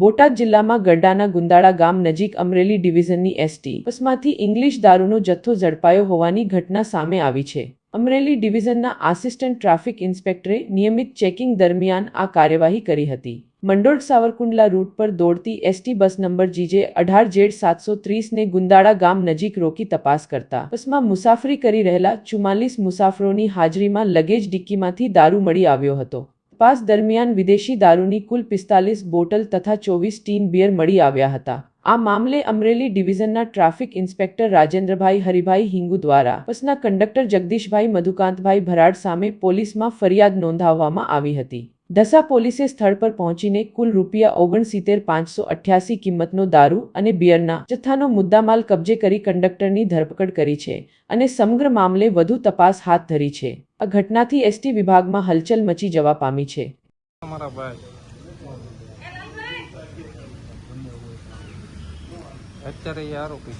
બોટાદ જિલ્લામાં ગરડાના ગુંદાળા ગામ નજીક અમરેલી ડિવિઝનની એસટી બસમાંથી ઇંગ્લિશ દારૂનો જથ્થો ઝડપાયો હોવાની ઘટના સામે આવી છે. અમરેલી ડિવિઝનના આસિસ્ટન્ટ ટ્રાફિક ઇન્સ્પેક્ટરે નિયમિત ચેકિંગ દરમિયાન આ કાર્યવાહી કરી હતી. મંડોળ સાવરકુંડલા રૂટ પર દોડતી એસટી બસ નંબર જીજે અઢાર જેડ સાતસો ત્રીસને ગુંદાળા ગામ નજીક રોકી તપાસ કરતા બસમાં મુસાફરી કરી રહેલા ચુમ્માલીસ મુસાફરોની હાજરીમાં લગેજ ડિક્કીમાંથી દારૂ મળી આવ્યો હતો. તપાસ દરમિયાન વિદેશી દારૂની કુલ પિસ્તાલીસ બોટલ તથા ચોવીસ ટીન બિયર મળી આવ્યા હતા. આ મામલે અમરેલી ડિવિઝનના ટ્રાફિક ઇન્સ્પેક્ટર રાજેન્દ્રભાઈ હરિભાઈ હિંગુ દ્વારા બસના કંડક્ટર જગદીશભાઈ મધુકાંતભાઈ ભરાડ સામે પોલીસમાં ફરિયાદ નોંધાવવામાં આવી હતી. દસા પોલીસે સ્થળ પર પહોંચીને કુલ રૂપિયા ઓગણસિત્તેર પાંચસો અઠ્યાસી કિંમતનો દારૂ અને બિયરના જથ્થાનો મુદ્દામાલ કબજે કરી કંડક્ટરની ધરપકડ કરી છે અને સમગ્ર મામલે વધુ તપાસ હાથ ધરી છે. આ ઘટનાથી એસટી વિભાગમાં હલચલ મચી જવા પામી છે. અત્યારે આરોપી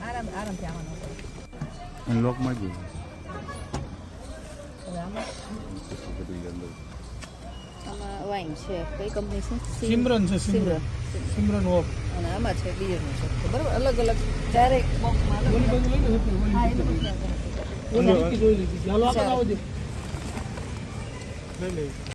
આરામ આરામથી આવવાનો અને લોકમાં ગયું હવે આમાં આમાં વાઇન છે કઈ કંપની છે. સિમરન છે સિમરન સિમરન વોક અને આમાં છે બિયરનું છે બરાબર અલગ. અલગ ચારે બોક્સમાં અલગ અલગ હા એ બધું ચાલો. દે